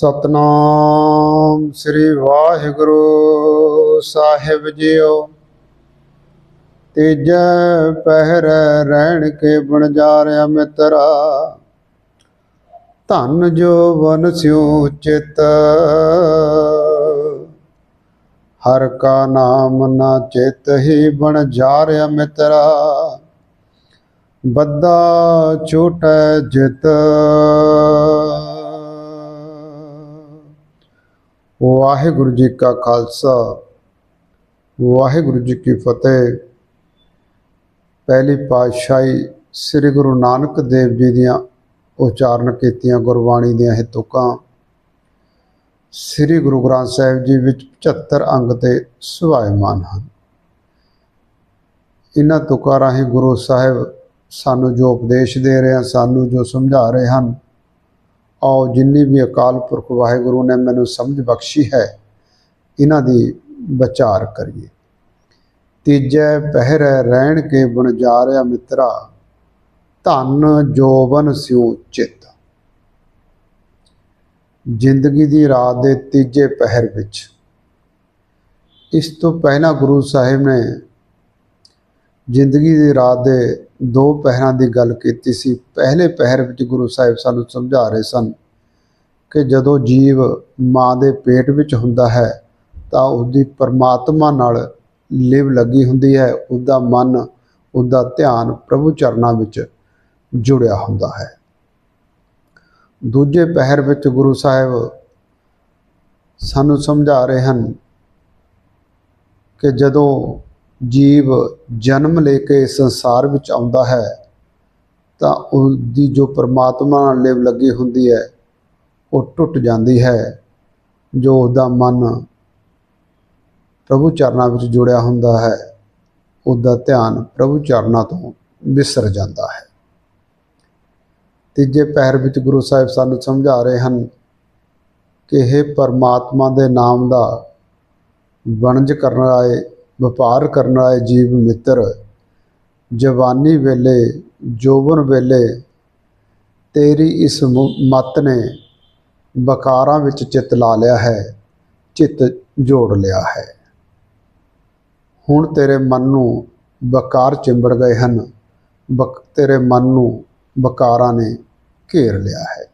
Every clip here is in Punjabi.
ਸਤਨਾਮ ਸ੍ਰੀ ਵਾਹਿਗੁਰੂ ਸਾਹਿਬ ਜੀਓ। ਤੀਜੈ ਪਹਿਰ ਰਹਿਣ ਕੇ ਬਣਜਾਰਿਆ ਮਿੱਤਰਾ। ਧਨ ਜੋ ਵਨ ਸਿਉ ਚਿਤ। ਹਰ ਕਾ ਨਾਮ ਨਾ ਚਿਤ ਹੀ ਬਣ ਜਾਰਿਆ ਮਿੱਤਰਾ। ਬੱਦਾ ਛੋਟੈ ਜਿਤ। ਵਾਹਿਗੁਰੂ ਜੀ ਕਾ ਖਾਲਸਾ, ਵਾਹਿਗੁਰੂ ਜੀ ਕੀ ਫਤਿਹ। ਪਹਿਲੀ ਪਾਤਸ਼ਾਹੀ ਸ੍ਰੀ ਗੁਰੂ ਨਾਨਕ ਦੇਵ ਜੀ ਦੀਆਂ ਉਚਾਰਨ ਕੀਤੀਆਂ ਗੁਰਬਾਣੀ ਦੀਆਂ ਇਹ ਤੁਕਾਂ ਸ੍ਰੀ ਗੁਰੂ ਗ੍ਰੰਥ ਸਾਹਿਬ ਜੀ ਵਿੱਚ 75 ਅੰਗ ਤੇ ਸੁਭਾਇਮਾਨ ਹਨ। ਇਹਨਾਂ ਤੁਕਾਂ ਰਾਹੀਂ ਗੁਰੂ ਸਾਹਿਬ ਸਾਨੂੰ ਜੋ ਉਪਦੇਸ਼ ਦੇ ਰਹੇ ਹਨ, ਸਾਨੂੰ ਜੋ ਸਮਝਾ ਰਹੇ ਹਨ ਆਓ ਜਿੰਨੀ ਵੀ ਅਕਾਲ ਪੁਰਖ ਵਾਹਿਗੁਰੂ ਨੇ ਮੈਨੂੰ ਸਮਝ ਬਖਸ਼ੀ ਹੈ, ਇਹਨਾਂ ਦੀ ਵਿਚਾਰ ਕਰੀਏ। ਤੀਜੈ ਪਹਿਰ ਰਹਿਣ ਕੇ ਬਣ ਜਾ ਰਿਆ ਮਿੱਤਰਾ, ਧਨ ਜੋਬਨ ਸਿਉ ਚਿਤ। ਜ਼ਿੰਦਗੀ ਦੀ ਰਾਤ ਦੇ ਤੀਜੇ ਪਹਿਰ ਵਿੱਚ। ਇਸ ਤੋਂ ਪਹਿਲਾਂ ਗੁਰੂ ਸਾਹਿਬ ਨੇ ਜ਼ਿੰਦਗੀ ਦੀ ਰਾਤ ਦੇ ਦੋ ਪਹਿਰਾਂ ਦੀ ਗੱਲ ਕੀਤੀ ਸੀ। ਪਹਿਲੇ ਪਹਿਰ ਵਿੱਚ ਗੁਰੂ ਸਾਹਿਬ ਸਾਨੂੰ ਸਮਝਾ ਰਹੇ ਸਨ ਕਿ ਜਦੋਂ ਜੀਵ ਮਾਂ ਦੇ ਪੇਟ ਵਿੱਚ ਹੁੰਦਾ ਹੈ, ਤਾਂ ਉਹਦੀ ਪਰਮਾਤਮਾ ਨਾਲ ਲਿਵ ਲੱਗੀ ਹੁੰਦੀ ਹੈ। ਉਹਦਾ ਮਨ ਉਹਦਾ ਧਿਆਨ ਪ੍ਰਭੂ ਚਰਨਾਂ ਵਿੱਚ ਜੁੜਿਆ ਹੁੰਦਾ ਹੈ। ਦੂਜੇ ਪਹਿਰ ਵਿੱਚ ਗੁਰੂ ਸਾਹਿਬ ਸਾਨੂੰ ਸਮਝਾ ਰਹੇ ਹਨ ਕਿ ਜਦੋਂ ਜੀਵ ਜਨਮ ਲੈ ਕੇ ਸੰਸਾਰ ਵਿੱਚ ਆਉਂਦਾ ਹੈ, ਤਾਂ ਉਹਦੀ ਜੋ ਪਰਮਾਤਮਾ ਨਾਲ ਲਿਵ ਲੱਗੀ ਹੁੰਦੀ ਹੈ, ਉਹ ਟੁੱਟ ਜਾਂਦੀ ਹੈ, ਜੋ ਉਹਦਾ ਮਨ ਪ੍ਰਭੂ ਚਰਨਾਂ ਵਿੱਚ ਜੁੜਿਆ ਹੁੰਦਾ ਹੈ, ਉਹਦਾ ਧਿਆਨ ਪ੍ਰਭੂ ਚਰਨਾਂ ਤੋਂ ਵਿਸਰ ਜਾਂਦਾ ਹੈ। ਤੀਜੇ ਪਹਿਰ ਵਿੱਚ ਗੁਰੂ ਸਾਹਿਬ ਸਾਨੂੰ ਸਮਝਾ ਰਹੇ ਹਨ ਕਿ ਇਹ ਪਰਮਾਤਮਾ ਦੇ ਨਾਮ ਦਾ ਵਣਜ ਕਰਨ ਵਾਲੇ ਵਪਾਰ ਕਰਨ ਵਾਲੇ ਜੀਵ ਮਿੱਤਰ, ਜਵਾਨੀ ਵੇਲੇ, ਜੋਬਨ ਵੇਲੇ, ਤੇਰੀ ਇਸ ਮੁ- ਨੇ ਬਕਾਰਾਂ ਵਿੱਚ ਚਿੱਤ ਲਾ ਲਿਆ ਹੈ, ਚਿੱਤ ਜੋੜ ਲਿਆ ਹੈ। ਹੁਣ ਤੇਰੇ ਮਨ ਨੂੰ ਬਕਾਰ ਚਿੰਬੜ ਗਏ ਹਨ, ਬਕ, ਤੇਰੇ ਮਨ ਨੂੰ ਬਕਾਰਾਂ ਨੇ ਘੇਰ ਲਿਆ ਹੈ।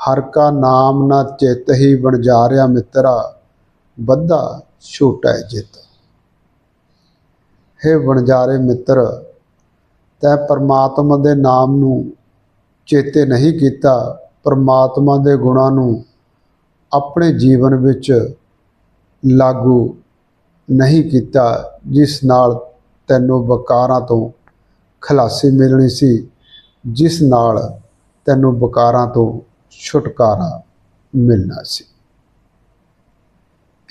ਹਰ ਕਾ ਨਾਮ ਨਾ ਚਿੱਤ ਹੀ ਬਣ ਜਾ ਰਿਆ ਮਿੱਤਰਾ ਬੱਧਾ ਛੋਟਾ ਹੈ ਜਿੱਤ। ਹੈ ਵਣਜਾਰੇ ਮਿੱਤਰ, ਤੈ ਪਰਮਾਤਮਾ ਦੇ ਨਾਮ ਨੂੰ ਚੇਤੇ ਨਹੀਂ ਕੀਤਾ, ਪਰਮਾਤਮਾ ਦੇ ਗੁਣਾਂ ਨੂੰ ਆਪਣੇ ਜੀਵਨ ਵਿੱਚ ਲਾਗੂ ਨਹੀਂ ਕੀਤਾ, ਜਿਸ ਨਾਲ ਤੈਨੂੰ ਬਕਾਰਾਂ ਤੋਂ ਖਲਾਸੀ ਮਿਲਣੀ ਸੀ, ਜਿਸ ਨਾਲ ਤੈਨੂੰ ਬਕਾਰਾਂ ਤੋਂ ਛੁਟਕਾਰਾ ਮਿਲਣਾ ਸੀ।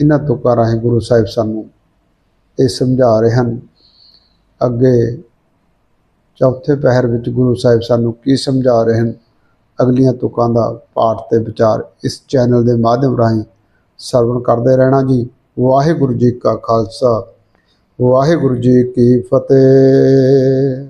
ਇਹਨਾਂ ਤੋਂ ਰਾਹੀਂ ਗੁਰੂ ਸਾਹਿਬ ਸਾਨੂੰ ਇਹ ਸਮਝਾ ਰਹੇ ਹਨ ਅੱਗੇ ਚੌਥੇ ਪਹਿਰ ਵਿੱਚ ਗੁਰੂ ਸਾਹਿਬ ਸਾਨੂੰ ਕੀ ਸਮਝਾ ਰਹੇ ਹਨ? ਅਗਲੀਆਂ ਤੁਕਾਂ ਦਾ ਪਾਠ ਤੇ ਵਿਚਾਰ ਇਸ ਚੈਨਲ ਦੇ ਮਾਧਿਅਮ ਰਾਹੀਂ ਸਰਵਣ ਕਰਦੇ ਰਹਿਣਾ ਜੀ। ਵਾਹਿਗੁਰੂ ਜੀ ਕਾ ਖਾਲਸਾ। ਵਾਹਿਗੁਰੂ ਜੀ ਕੀ ਫਤਿਹ।